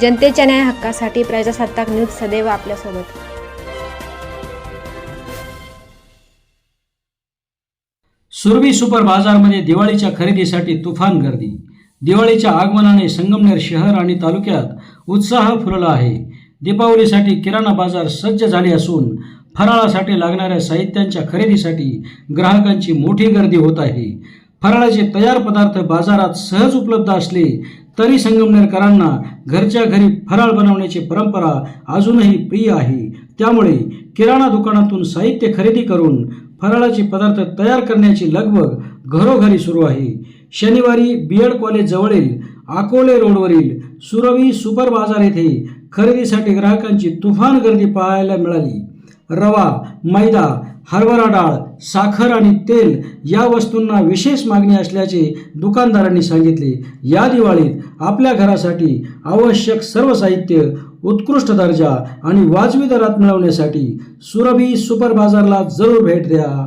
जनतेच्या न्याय हक्कासाठी प्रजासत्ताक न्यूज सदैव आपल्यासोबत. सुरभी सुपर बाजारमध्ये दिवाळीच्या खरेदीसाठी तुफान गर्दी. दिवाळीच्या आगमनाने संगमनेर शहर आणि तालुक्यात उत्साह फुलला आहे. दीपावलीसाठी किराणा बाजार सज्ज झाले असून फराळासाठी लागणाऱ्या साहित्यांच्या खरेदीसाठी ग्राहकांची मोठी गर्दी होत आहे. फराळाचे तयार पदार्थ बाजारात सहज उपलब्ध असले तरी संगमनेरकरांना घरच्या घरी फराळ बनवण्याची परंपरा अजूनही प्रिय आहे. त्यामुळे किराणा दुकानातून साहित्य खरेदी करून फराळाचे पदार्थ तयार करण्याची लगबग घरोघरी सुरू आहे. शनिवारी बी एड कॉलेज जवळील अकोले रोडवरील सुरवी सुपर बाजार येथे खरेदीसाठी ग्राहकांची तुफान गर्दी पाहायला मिळाली. रवा मैदा हरभरा डाळ साखर आणि तेल या वस्तूंना विशेष मागणी असल्याचे दुकानदारांनी सांगितले. या दिवाळीत आपल्या घरासाठी आवश्यक सर्व साहित्य उत्कृष्ट दर्जा आणि वाजवी दरात मिळवण्यासाठी सुरभी सुपर बाजारला जरूर भेट द्या.